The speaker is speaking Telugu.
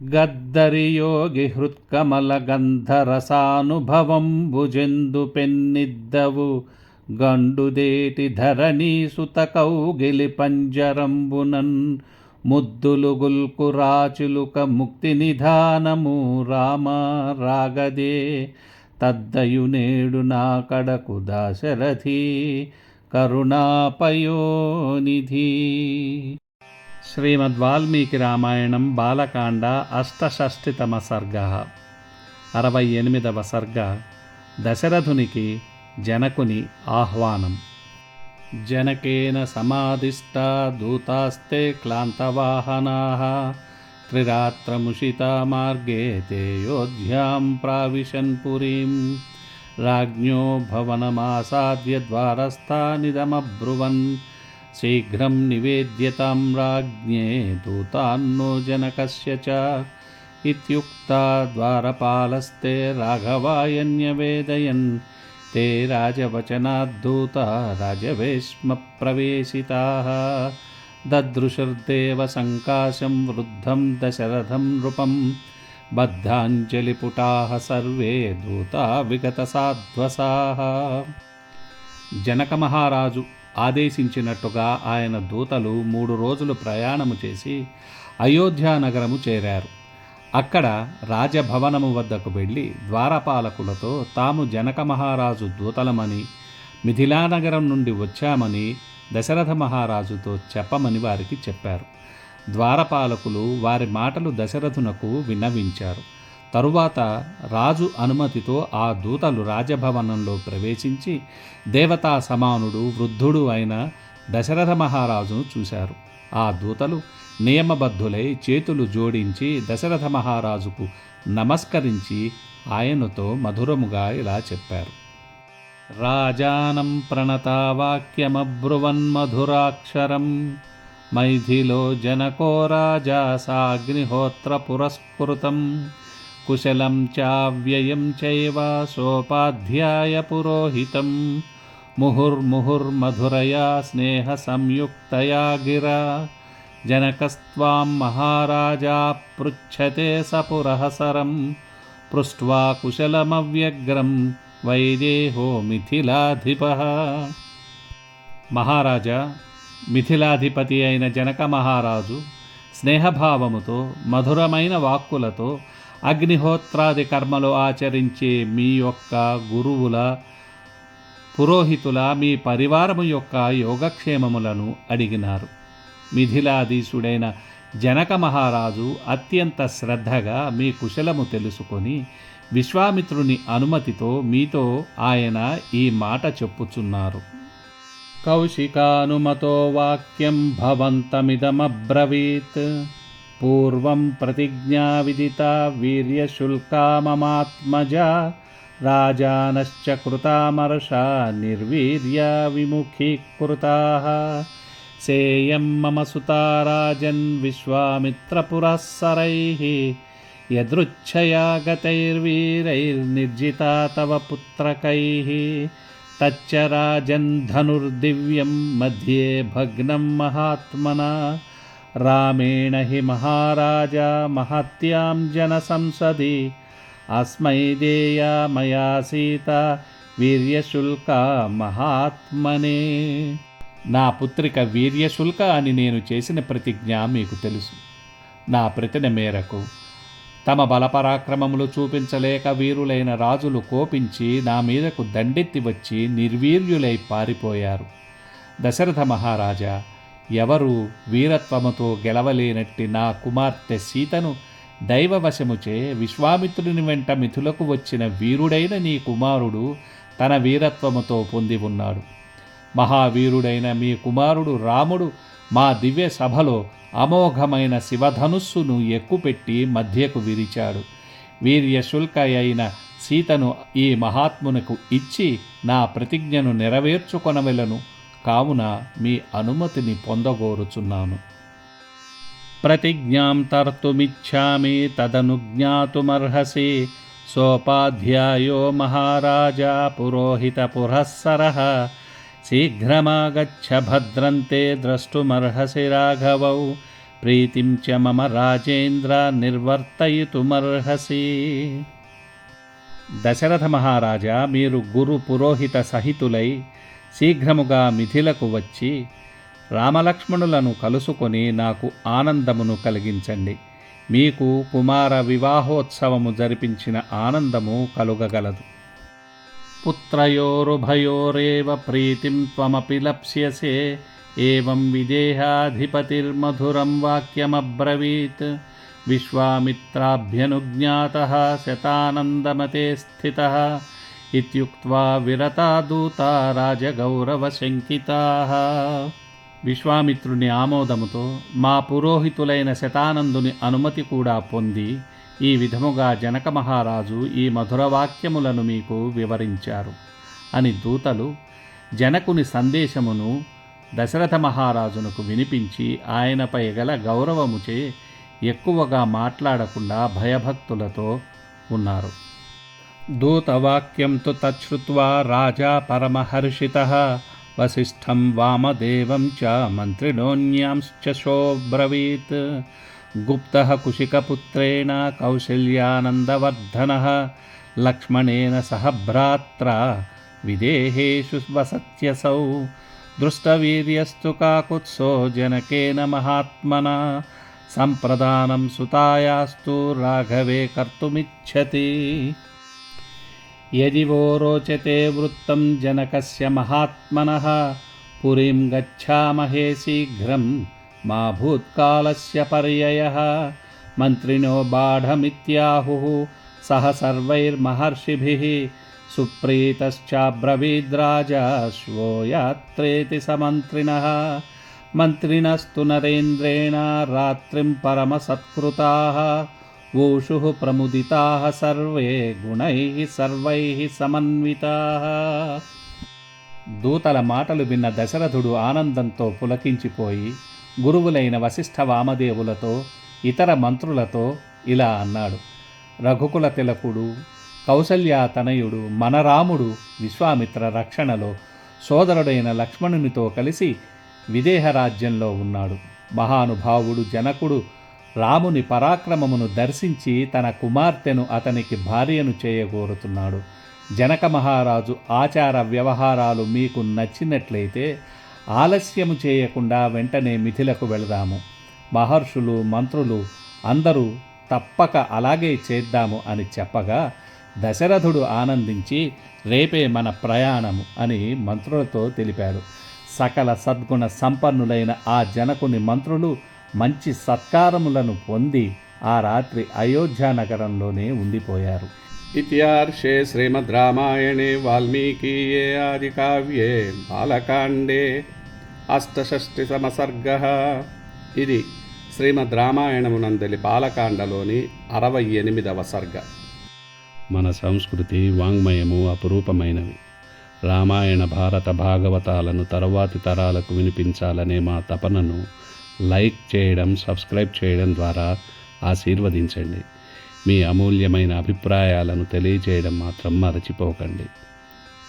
గద్దరియోగి హృత్కమల గంధరసానుభవం భుజెందు పెన్నిద్దవు గండుదేటి ధరణీ సుత కౌగిలి పంజరంబునన్ ముద్దులు గుల్కు రాచులుక ముక్తి నిధానము రామ రాగదే తద్దయు నేడు నా కడకు దాశరథి కరుణాపయోనిధి. శ్రీమద్వాల్మీకి రామాయణం బాలకాండ అష్టషష్టితమ సర్గ అరవై ఎనిమిదవ సర్గ దశరథునికి జనకుని ఆహ్వానం జనకేన సమాధిష్టా దూతాస్తే క్లాంతవాహనా త్రిరాత్రముషితా మార్గే తే యోధ్యాం ప్రావిశన్ పురీం राज्ञो भवनमासाद्य द्वारस्थानिदमब्रुवन् शीघ्रं निवेद्यतां राज्ञे दूतान्नो जनकस्य च इत्युक्ता द्वारपालस्ते राघवाय न्यवेदयन् ते राजवचनाद्धूता राजवेश्मप्रवेशिताः। ददृशुर्देव वृद्धं दशरथं नृपं। बद्धाञ्जलिपुटाः सर्वे दूता विगतसाध्वसाः। जनकमहाराजु ఆదేశించినట్టుగా ఆయన దూతలు మూడు రోజులు ప్రయాణము చేసి అయోధ్య నగరము చేరారు. అక్కడ రాజభవనము వద్దకు వెళ్ళి ద్వారపాలకులతో తాము జనక మహారాజు దూతలమని మిథిలానగరం నుండి వచ్చామని దశరథ మహారాజుతో చెప్పమని వారికి చెప్పారు. ద్వారపాలకులు వారి మాటలు దశరథునకు విన్నవించారు. తరువాత రాజు అనుమతితో ఆ దూతలు రాజభవనంలో ప్రవేశించి దేవతా సమానుడు వృద్ధుడు అయిన దశరథ మహారాజును చూశారు. ఆ దూతలు నియమబద్ధులై చేతులు జోడించి దశరథ మహారాజుకు నమస్కరించి ఆయనతో మధురముగా ఇలా చెప్పారు. రాజానం ప్రణతావాక్యమబ్రువన్మధురాక్షరం మైథిలో జనకో రాజా సాగ్నిహోత్ర కుశలం చావ్యయం చైవ సోపాధ్యాయ పురోహితం. ముహుర్ముహుర్మధురయా స్నేహ సంయుక్తయా గిరా. జనకస్వాం మహారాజా పృచ్ఛతే సపురహసరం. పృష్ట్వా కుశలమవ్యగ్రం వైదేహో మిథిలాధిప. మహారాజా మిథిలాధిపతి అయిన జనక మహారాజు స్నేహభావముతో మధురమైన వాక్కులతో అగ్నిహోత్రాది కర్మలు ఆచరించే మీ యొక్క గురువుల పురోహితుల మీ పరివారము యొక్క యోగక్షేమములను అడిగినారు. మిథిలాధీశుడైన జనక మహారాజు అత్యంత శ్రద్ధగా మీ కుశలము తెలుసుకొని విశ్వామిత్రుని అనుమతితో మీతో ఆయన ఈ మాట చెప్పుచున్నారు. కౌశికానుమతో వాక్యం భవంతమిదమబ్రవీత్. पूर्वं प्रतिज्ञा विदिता वीर्यशुल्का ममात्मजा राजानश्च कृतामर्षा निर्वीर्या विमुखीकृताः। सेयं मम सुता राजन् विश्वामित्रपुरःसरैः यदृच्छया गतैर्वीरैर्निर्जिता तव पुत्रकैः। तच्च राजन् धनुर्दिव्यं मध्ये भग्नं महात्मना రామేణ హి మహారాజా మహత్యాం జనసంసది అస్మై దేయా మయా సీత వీర్యశుల్క మహాత్మనే. నా పుత్రిక వీర్యశుల్క అని నేను చేసిన ప్రతిజ్ఞ మీకు తెలుసు. నా ప్రతిన మేరకు తమ బలపరాక్రమములు చూపించలేక వీరులైన రాజులు కోపించి నా మీదకు దండెత్తి వచ్చి నిర్వీర్యులై పారిపోయారు. దశరథ మహారాజా ఎవరు వీరత్వముతో గెలవలేనట్టి నా కుమార్తె సీతను దైవవశముచే విశ్వామిత్రుని వెంట మిథులకు వచ్చిన వీరుడైన నీ కుమారుడు తన వీరత్వముతో పొంది ఉన్నాడు. మహావీరుడైన మీ కుమారుడు రాముడు మా దివ్య సభలో అమోఘమైన శివధనుస్సును ఎక్కుపెట్టి మధ్యకు విరిచాడు. వీర్యశుల్క అయిన సీతను ఈ మహాత్మునకు ఇచ్చి నా ప్రతిజ్ఞను నెరవేర్చుకొనవెలను. కావున మీ అనుమతిని పొందగోరుచున్నాను. ప్రతిజ్ఞాం తర్తుమిచ్చామి తదను జ్ఞాతుమర్హసి సోపాధ్యాయో మహారాజా పురోహిత పురస్సర శీఘ్రమాగచ్చ భద్రంతే ద్రష్టుమర్హసి రాఘవౌ ప్రీతిం చ మమ రాజేంద్ర నిర్వర్తయితుమర్హసి. దశరథ మహారాజా మీరు గురు పురోహిత సహితులై శీఘ్రముగా మిథిలకు వచ్చి రామలక్ష్మణులను కలుసుకొని నాకు ఆనందమును కలిగించండి. మీకు కుమార వివాహోత్సవము జరిపించిన ఆనందము కలుగగలదు. పుత్రయోరుభయోరేవ ప్రీతిం త్వమపి లప్స్యసే ఏం విదేహాధిపతిర్మధురం వాక్యమబ్రవీత్. విశ్వామిత్రాభ్యనుజ్ఞాత శతానందమతే స్థిత. ఇత్యుక్త్వా విరతా దూతా రాజగౌరవశంకితా విశ్వామిత్రుని ఆమోదముతో మా పురోహితులైన శతానందుని అనుమతి కూడా పొంది ఈ విధముగా జనక మహారాజు ఈ మధురవాక్యములను మీకు వివరించారు అని దూతలు జనకుని సందేశమును దశరథ మహారాజునకు వినిపించి ఆయనపై గల గౌరవముచే ఎక్కువగా మాట్లాడకుండా భయభక్తులతో ఉన్నారు. दूतवाक्यं तु तच्छ्रुत्वा राजा परमहर्षितः। वसिष्ठं वामदेवं च मन्त्रिणोऽन्यांश्च सोऽब्रवीत् गुप्तः कुशिकपुत्रेण कौशल्यानन्दवर्धनः। लक्ष्मणेन सह भ्रात्रा विदेहेषु वसत्यसौ। दृष्टवीर्यस्तु काकुत्सो जनकेन महात्मना। सम्प्रदानं सुतायास्तु राघवे कर्तुमिच्छति। యది वो रोचते वृत्तं जनकस्य महात्मनः पुरीं गच्छामहे शीघ्रं मा भूत्कालस्य पर्ययः। मन्त्रिणो बाढमित्याहुः सह सर्वैर्महर्षिभिः सुप्रीतश्चाब्रवीद्राजा श्वो यात्रेति समन्त्रिणः। मन्त्रिणस्तु नरेन्द्रेण रात्रिं परमसत्कृताः ऊषुः प्रमुदिताः सर्वे గుణైః సర్వైః సమన్వితాः దూతల మాటలు విన్న దశరథుడు ఆనందంతో పులకించిపోయి గురువులైన వశిష్ఠ వామదేవులతో ఇతర మంత్రులతో ఇలా అన్నాడు రఘుకుల తిలకుడు కౌసల్య తనయుడు మన రాముడు విశ్వామిత్ర రక్షణలో సోదరుడైన లక్ష్మణునితో కలిసి విదేహ రాజ్యంలో ఉన్నాడు మహానుభావుడు జనకుడు రాముని పరాక్రమమును దర్శించి తన కుమార్తెను అతనికి భార్యను చేయగోరుతున్నాడు. జనక మహారాజు ఆచార వ్యవహారాలు మీకు నచ్చినట్లయితే ఆలస్యము చేయకుండా వెంటనే మిథిలకు వెళదాము. మహర్షులు మంత్రులు అందరూ తప్పక అలాగే చేద్దాము అని చెప్పగా దశరథుడు ఆనందించి రేపే మన ప్రయాణము అని మంత్రులతో తెలిపాడు. సకల సద్గుణ సంపన్నులైన ఆ జనకుని మంత్రులు మంచి సత్కారములను పొంది ఆ రాత్రి అయోధ్య నగరంలోనే ఉండిపోయారు. ఇతిహార్షే శ్రీమద్ రామాయణే వాల్మీకియే ఆది కావ్యే బాలకాండే అష్టషష్టి సమసర్గ. ఇది శ్రీమద్ రామాయణమునందలి బాలకాండలోని అరవై ఎనిమిదవ సర్గ. మన సంస్కృతి వాంగ్మయము అపురూపమైనవి. రామాయణ భారత భాగవతాలను తరువాతి తరాలకు వినిపించాలనే మా తపనను లైక్ చేయడం సబ్స్క్రైబ్ చేయడం ద్వారా ఆశీర్వదించండి. మీ అమూల్యమైన అభిప్రాయాలను తెలియజేయడం మాత్రం మరచిపోకండి.